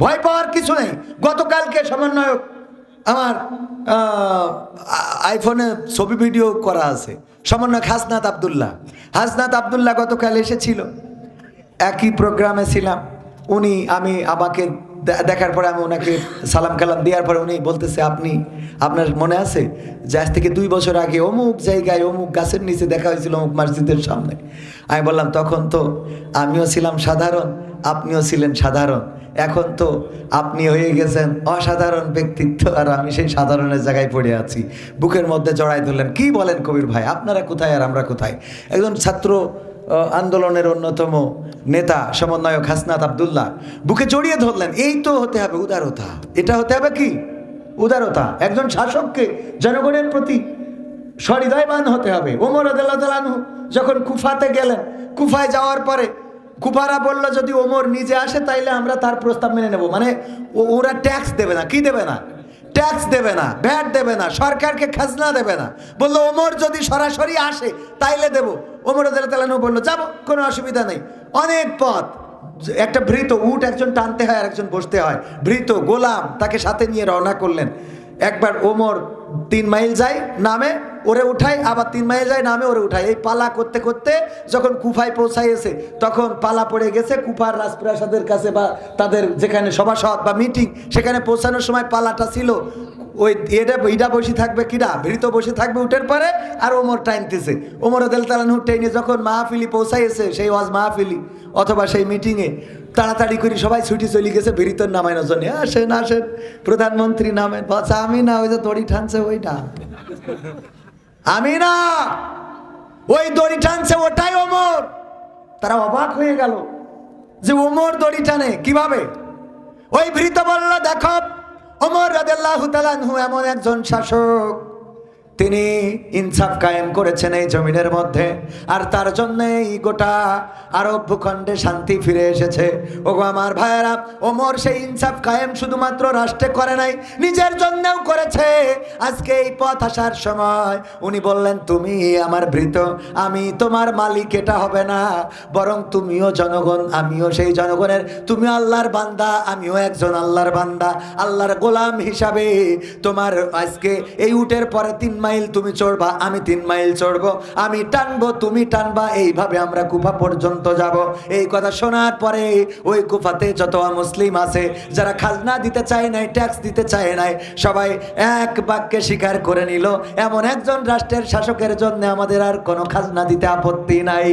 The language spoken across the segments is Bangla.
ভয় পাওয়ার কিছু নেই। গতকালকে সমন্বয়ক আমার আইফোনে ছবি ভিডিও করা আছে। সমন্বয়ক হাসনাত আবদুল্লাহ। হাসনাত আবদুল্লাহ গতকাল এসেছিল। একই প্রোগ্রামে ছিলাম। উনি, আমি আমাকে দেখার পরে আমি ওনাকে সালাম কালাম দেওয়ার পরে উনি বলতেছে, আপনি, আপনার মনে আছে যে আজ থেকে দুই বছর আগে অমুক জায়গায় অমুক গাছের নিচে দেখা হয়েছিল অমুক মসজিদের সামনে? আমি বললাম, তখন তো আমিও ছিলাম সাধারণ। আপনিও ছিলেন সাধারণ। এখন তো আপনি হয়ে গেছেন অসাধারণ ব্যক্তিত্ব আর আমি সেই সাধারণের জায়গায় পড়ে আছি। বুকের মধ্যে জড়াই ধরলেন, কি বলেন কবির ভাই, আপনারা কোথায় আর আমরা কোথায়? একজন ছাত্র আন্দোলনের অন্যতম নেতা, সমন্বয়ক হাসনাত আবদুল্লাহ, বুকে জড়িয়ে ধরলেন, এই তো হতে হবে উদারতা। এটা হতে হবে কি? উদারতা। একজন শাসককে জনগণের প্রতি সহৃদয়বান হতে হবে। ওমর আদালু যখন কুফাতে গেলেন, কুফায় যাওয়ার পরে কুফারা বলল, যদি ওমর নিজে আসে, তাইলে আমরা তার প্রস্তাব মেনে নেব। মানে ওরা ট্যাক্স দেবে না। কি দেবে না? ট্যাক্স দেবে না, ভ্যাট দেবে না, সরকারকে খাজনা দেবে না। বলল, ওমর যদি সরাসরি আসে, তাইলে দেব। ওমর আদালু বলল, যাব, কোনো অসুবিধা নেই। অনেক পথ। একটা ভৃত উট একজন টানতে হয় আর একজন বসতে হয়। ভৃত গোলাম তাকে সাথে নিয়ে রওনা করলেন। একবার ওমর তিন মাইল যায়, নামে ওরে উঠায় আবার তিন মাইল যায়, নামে ওরে উঠায় এই পালা করতে করতে যখন কুফায় পৌঁছাইয়েছে তখন পালা পড়ে গেছে কুফার রাজপ্রাসাদের কাছে বা তাদের যেখানে সভাসদ বা মিটিং সেখানে পৌঁছানোর সময় পালাটা ছিল। ওই এটা ইটা বসে থাকবে কিরা ভৃত বসে থাকবে উঠের পরে, আর ওমর টাইনতেছে ওমর দেল তালানহু টেনে যখন মাহফিলি পৌঁছাইয়েছে সেই ওয়াজ মাহফিলি অথবা সেই মিটিংয়ে তাড়াতাড়ি করে সবাই ছুটি চলে গেছে ভৃতর নামানোর জন্য আসেন আসেন, প্রধানমন্ত্রী নামেন। বাচ্চা আমি না, ওই যে দড়ি ঠানছে ওইটা। আমি না ওই দড়ি টানছে ওটাই ওমর। তারা অবাক হয়ে গেল যে ওমর দড়ি টানে, কীভাবে? ওই ভৃত বলল দেখো রাদিয়াল্লাহু তাআলাহু এমন একজন শাসক। তিনি ইনসাফ কায়েম করেছেন এই জমিনের মধ্যে। আর তার জন্যই গোটা আরব ভূখণ্ডে শান্তি ফিরে এসেছে। ওগো আমার ভাইয়েরা, ওমর সেই ইনসাফ কায়েম শুধুমাত্র রাষ্ট্রে করে নাই, নিজের জন্যও করেছে। আজকে এই পথ আসার সময় উনি বললেন, তুমি আমার ভৃত, আমি তোমার মালিক, এটা হবে না। বরং তুমিও জনগণ, আমিও সেই জনগণের। তুমি আল্লাহর বান্দা, আমিও একজন আল্লাহর বান্দা। আল্লাহর গোলাম হিসাবে তোমার আজকে এই উটের পরে তিন মাইল তুমি চড়বা, আমি তিন মাইল চড়বো। আমি টানবো, তুমি টানবা, এইভাবে আমরা কুফা পর্যন্ত যাব। এই কথা শোনার পরে ওই কুফাতে যত মুসলিম আছে, যারা খাজনা দিতে চায় নাই ট্যাক্স দিতে চায় নাই, সবাই এক বাক্যে স্বীকার করে নিল, এমন একজন রাষ্ট্রের শাসকের জন্য আমাদের আর কোনো খাজনা দিতে আপত্তি নাই।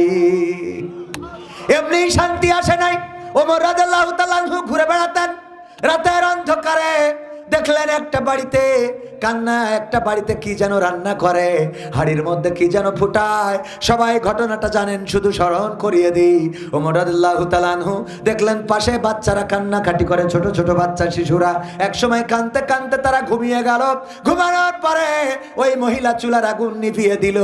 এমনি শান্তি আসে নাই। ওমর তাআলা ঘুরে বেড়াতেন। রাতের অন্ধকারে দেখলেন একটা বাড়িতে কান্না, একটা বাড়িতে কি যেন রান্না করে, হাড়ির মধ্যে কি যেন ফুটায়। সবাই ঘটনাটা জানেন, শুধু স্মরণ করিয়ে দিই। ওমর রাদিয়াল্লাহু তাআলা আনহু দেখলেন, পাশে বাচ্চারা কান্নাকাটি করে, ছোট ছোট বাচ্চা, শিশুরা। একসময় কানতে কানতে তারা ঘুমিয়ে গেল। ঘুমানোর পরে ওই মহিলা চুলার আগুন নিভিয়ে দিল।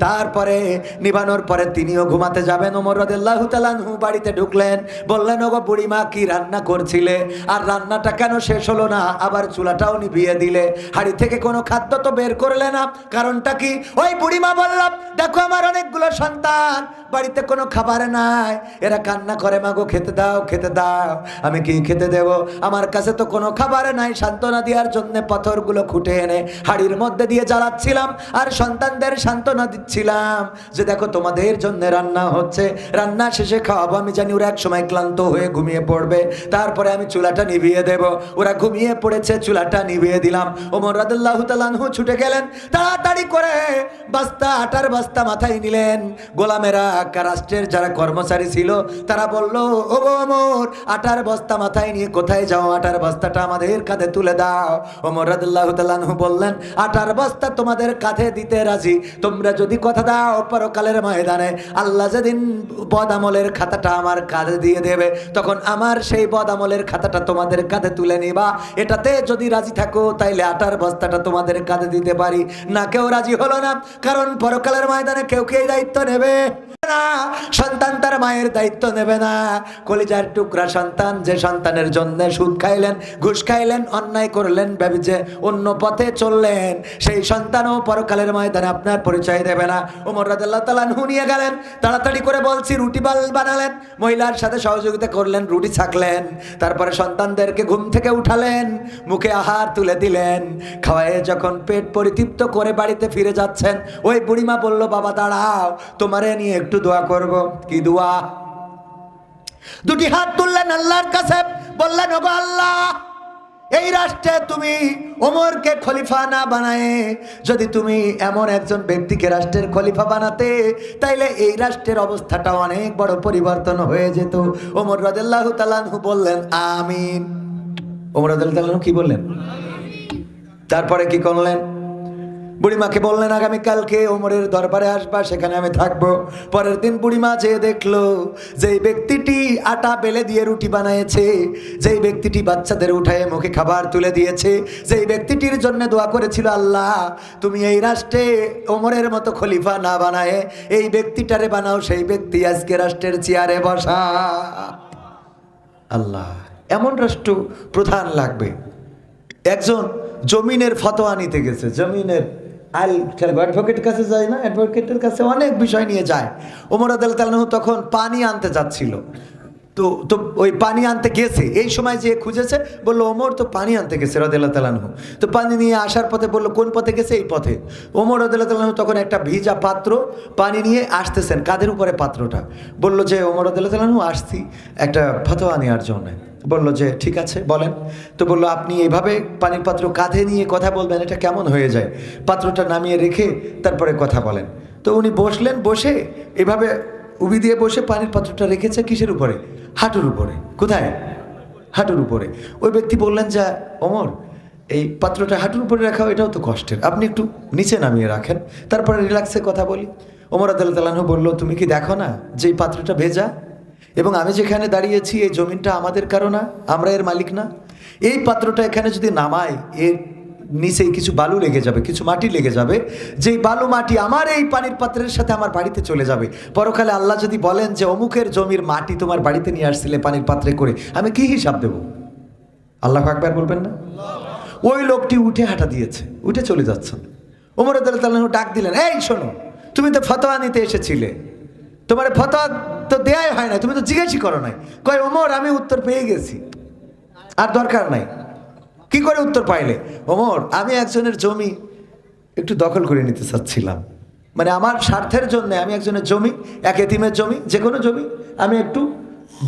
তারপরে, নিভানোর পরে তিনিও ঘুমাতে যাবেন। ওমর রাদিয়াল্লাহু তাআলা বাড়িতে ঢুকলেন, বললেন, ওগো বুড়িমা, কি রান্না করছিলে? আর রান্নাটা কেন শেষ হলো না? আবার চুলাটাও নিভিয়ে দিলে। হাড়ি থেকে কোনো খাদ্য তো বের করলে না। কারণটা কি? ওই বুড়িমা বললাম দেখো আমার অনেকগুলো সন্তান, বাড়িতে কোনো খাবার নাই। এরা কান্না করে, মাগো, খেতে দাও খেতে দাও, আমি কি খেতে দেব? আমার কাছে তো কোনো খাবার নাই, সান্ত্বনা দেওয়ার জন্য পাথরগুলো খুঁটে এনে হাড়ির মধ্যে দিয়ে জ্বালাচ্ছিলাম আর সন্তানদের সান্ত্বনা দিচ্ছিলাম যে, দেখো, তোমাদের জন্য রান্না হচ্ছে। রান্না শেষে খাওয়াবো। আমি জানি ওরা এক সময় ক্লান্ত হয়ে ঘুমিয়ে পড়বে। তারপরে আমি চুলাটা নিভিয়ে দেব। ওরা ঘুমিয়ে পড়েছে, চুলাটা নিভিয়ে দিলাম। ওমর রাদিয়াল্লাহু তাআলাহু ছুটে গেলেন, তাড়াতাড়ি করে বস্তা, আটার বস্তা মাথায় নিলেন। গোলামেরা রাষ্ট্রের যারা কর্মচারী ছিল, তারা বলল, ও গো ওমর, আটার বস্তা মাথায় নিয়ে কোথায় যাও? আটার বস্তাটা আমাদের কাঁধে তুলে দাও। ওমর রাদিয়াল্লাহু তাআলাহু বললেন, আটার বস্তা তোমাদের কাঁধে দিতে রাজি। তোমরা যদি কথা দাও, পরকালের ময়দানে আল্লাহ যেদিন বদামলের খাতাটা আমার কাঁধে দিয়ে দেবে, তখন আমার সেই বদামলের খাতাটা তোমাদের কাঁধে তুলে নিবা। এটাতে যদি রাজি থাকো, তাইলে আটার বস্তাটা তোমাদের কাঁধে দিতে পারি। না কেউ রাজি হলো না, কারণ পরকালের ময়দানে কেউ কে দায়িত্ব নেবে? না, সন্তান তার মায়ের দায়িত্ব নেবে না। কলিজার টুকরা সন্তান, যে সন্তানের জন্য সুদ খাইলেন, ঘুষ খাইলেন, অন্যায় করলেন ভেবে যে অন্য পথে চললেন, সেই সন্তানও পরকালের ময়দানে আপনার পরিচয় দেবে না। ওমর রাদিয়াল্লাহু তাআলা আনহু নিয়ে গেলেন, তাড়াতাড়ি করে বলছি, রুটি বাল বানালেন। মহিলার সাথে সহযোগিতা করলেন, রুটি ছাকলেন। তারপরে সন্তানদেরকে ঘুম থেকে উঠালেন, মুখে আহার তুলে দিলেন। খাওয়ায়ে যখন পেট পরিতৃপ্ত করে বাড়িতে ফিরে যাচ্ছেন, ওই বুড়িমা বলল, বাবা, দাঁড়াও, তোমারে নিয়ে একটু দোয়া করব। কি দোয়া? দুটি হাত তুললেন আল্লাহর কাছে, বললেন, ওগো আল্লাহ, এই রাষ্ট্রে তুমি ওমরকে খলিফা না বানায়, যদি তুমি এমন একজন ব্যক্তিকে রাষ্ট্রের খলিফা বানাতে, তাইলে এই রাষ্ট্রের অবস্থাটা অনেক বড় পরিবর্তন হয়ে যেত। ওমর রাদিয়াল্লাহু তাআলাহু বললেন, আমিন। ওমর তাআলাহু কি বললেন? তারপরে কি করলেন? বুড়িমাকে বললেন আগামীকালকে ওমরের দরবারে আসবা, সেখানে আমি থাকব। পরের দিন বুড়িমা যেয়ে দেখল, যেই ব্যক্তিটি আটা বেলে দিয়ে রুটি বানিয়েছে, যেই ব্যক্তিটি বাচ্চাদের উঠায় মুখে খাবার তুলে দিয়েছে, যেই ব্যক্তিটির জন্য দোয়া করেছিল, আল্লাহ, তুমি এই রাষ্ট্রে ওমরের মতো খলিফা না বানায়, এই ব্যক্তিটারে বানাও, সেই ব্যক্তি আজকে রাষ্ট্রের চেয়ারে বসা। আল্লাহ, এমন রাষ্ট্র প্রধান লাগবে। একজন জমিনের ফতোয়া নিতে গেছে, জমিনের আইল অ্যাডভোকেটের কাছে যায় না অ্যাডভোকেটের কাছে অনেক বিষয় নিয়ে যায়। ওমর আদাল তালনহু তখন পানি আনতে যাচ্ছিল। তো তো ওই পানি আনতে গেছে। এই সময় যে খুঁজেছে, বলল, ওমর, তো পানি আনতে গেছে রদেল্লা তালানহু তো পানি নিয়ে আসার পথে বলল, কোন পথে গেছে? এই পথে। ওমর রদেল্লা তালানহু তখন একটা ভিজা পাত্র পানি নিয়ে আসতেছেন কাদের উপরে পাত্রটা। বলল যে, ওমর রদেল্লা তালানহু আসছি। একটা ফতোয়া নেওয়ার জন্য। বলল যে, ঠিক আছে, বলেন। তো বলল, আপনি এভাবে পানির পাত্র কাঁধে নিয়ে কথা বলবেন, এটা কেমন হয়ে যায়? পাত্রটা নামিয়ে রেখে তারপরে কথা বলেন। তো উনি বসলেন, বসে এভাবে উবি দিয়ে বসে পানির পাত্রটা রেখেছে কিসের উপরে? হাঁটুর উপরে। কোথায়? হাঁটুর উপরে। ওই ব্যক্তি বললেন, যে অমর এই পাত্রটা হাঁটুর উপরে রাখা, এটাও তো কষ্টের। আপনি একটু নিচে নামিয়ে রাখেন। তারপরে রিল্যাক্সে কথা বলি। ওমর আদাল তালানহ বলল, তুমি কি দেখো না যে পাত্রটা ভেজা? এবং আমি যেখানে দাঁড়িয়েছি, এই জমিনটা আমাদের কারও না, আমরা এর মালিক না। এই পাত্রটা এখানে যদি নামাই এর নিচে কিছু বালু লেগে যাবে, কিছু মাটি লেগে যাবে। যেই বালু মাটি আমার এই পানির পাত্রের সাথে আমার বাড়িতে চলে যাবে। পরকালে আল্লাহ যদি বলেন যে, অমুকের জমির মাটি তোমার বাড়িতে নিয়ে আসছিলে পানির পাত্রে করে, আমি কি হিসাব দেব? আল্লাহ একবার বলবেন না? ওই লোকটি উঠে হাঁটা দিয়েছে, উঠে চলে যাচ্ছেন ওমর আদাল্লাহ ডাক দিলেন, এই শোনো, তুমি তো ফতোয়া নিতে এসেছিলে। তোমার ফতোয়া তো দেয়াই হয় না তুমি তো জিজ্ঞেসই করো নাই। কয়, ওমর, আমি উত্তর পেয়ে গেছি। আর দরকার নাই। কি করে উত্তর পাইলে? ওমর, আমি একজনের জমি একটু দখল করে নিতে চাচ্ছিলাম। মানে আমার স্বার্থের জন্য আমি একজনের জমি, এক এতিমের জমি, যে কোনো জমি, আমি একটু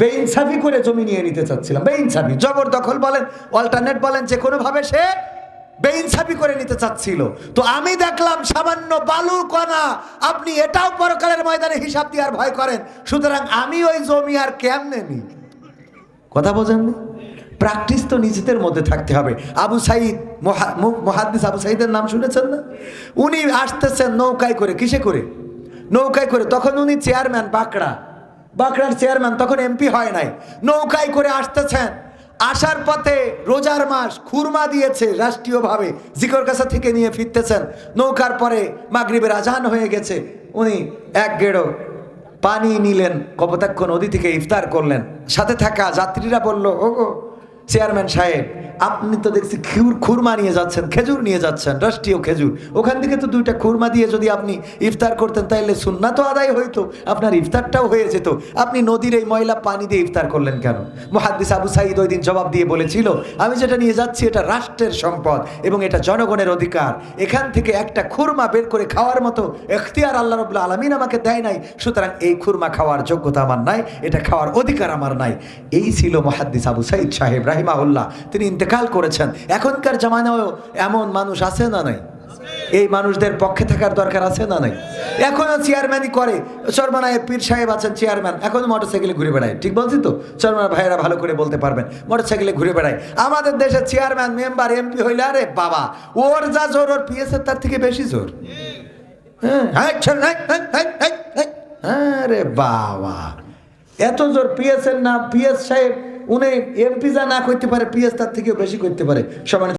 বেইনসাফি করে জমি নিয়ে নিতে চাচ্ছিলাম। বেইনসাফি, জবরদখল বলেন অল্টারনেট বলেন, যে কোনোভাবে সে বেইনসাফি করে নিতে চাচ্ছিল। তো আমি দেখলাম সামান্য বালু কণা, আপনি এটাও পরকালের ময়দানে হিসাব দিয়ে আর ভয় করেন। সুতরাং আমি ওই জমি আর কেমনে নিই কথা বোঝেননি? প্র্যাকটিস তো নিজেদের মধ্যে থাকতে হবে। আবু সাইদ, মহা- মু- মহাদ্দিস আবু সাইদের নাম শুনেছেন না? উনি আসতেছেন নৌকায় করে, কিসে করে? নৌকায় করে, তখন উনি চেয়ারম্যান বাঁকড়া। বাঁকড়ার চেয়ারম্যান তখন এমপি হয় নাই। নৌকায় করে আসতেছেন। আসার পথে রোজার মাস খুরমা দিয়েছে রাষ্ট্রীয়ভাবে, জিকর কাছা থেকে নিয়ে ফিরতেছেন। নৌকার পরে মাগরিবের আজান হয়ে গেছে। উনি এক গেড়ো পানি নিলেন, কপতাক্ষ নদী থেকে ইফতার করলেন। সাথে থাকা যাত্রীরা বলল ও গো চেয়ারম্যান সাহেব, আপনি তো দেখছি খুর খুরমা নিয়ে যাচ্ছেন, খেজুর নিয়ে যাচ্ছেন, রাষ্ট্রীয় খেজুর। ওখান থেকে তো দুইটা খুরমা দিয়ে যদি আপনি ইফতার করতেন, তাইলে সুন্না তো আদায় হইতো, আপনার ইফতারটাও হয়ে যেত। আপনি নদীর এই ময়লা পানি দিয়ে ইফতার করলেন কেন? মহাদ্দিস আবু সাইদ ওই দিন জবাব দিয়ে বলেছিল, আমি যেটা নিয়ে যাচ্ছি, এটা রাষ্ট্রের সম্পদ এবং এটা জনগণের অধিকার। এখান থেকে একটা খুরমা বের করে খাওয়ার মতো এখতিয়ার আল্লাহ রবুল্লা আলমিন আমাকে দেয় নাই। সুতরাং এই খুরমা খাওয়ার যোগ্যতা আমার নাই, এটা খাওয়ার অধিকার আমার নাই। এই ছিল মহাদ্দিস আবু সাইদ সাহেব রাহিমাউল্লাহ তিনি ইন্তেকাল করেছেন এখনকার জামানায়ও এমন মানুষ আছে না নাই এই মানুষদের পক্ষে থাকার দরকার আছে না নাই এখনও চেয়ারম্যানই করে চরমানায় পীর সাহেব আছেন চেয়ারম্যান এখনও মোটরসাইকেলে ঘুরে বেড়ায় ঠিক বলছি তো চরমানা ভাইয়েরা ভালো করে বলতে পারবেন মোটরসাইকেলে ঘুরে বেড়ায় আমাদের দেশের চেয়ারম্যান মেম্বার এমপি হইলে আরে বাবা ওর যা জোর ওর পিএসের তার থেকে বেশি জোর হ্যাঁ হ্যাঁ, হ্যাঁ, হ্যাঁ, হ্যাঁ, হ্যাঁ, হ্যাঁ। আরে বাবা এত জোর পিএস এর নাম পিএস সাহেব উনি এমপি যা না করতে পারে পিএস তার থেকেও বেশি করতে পারে। সমানে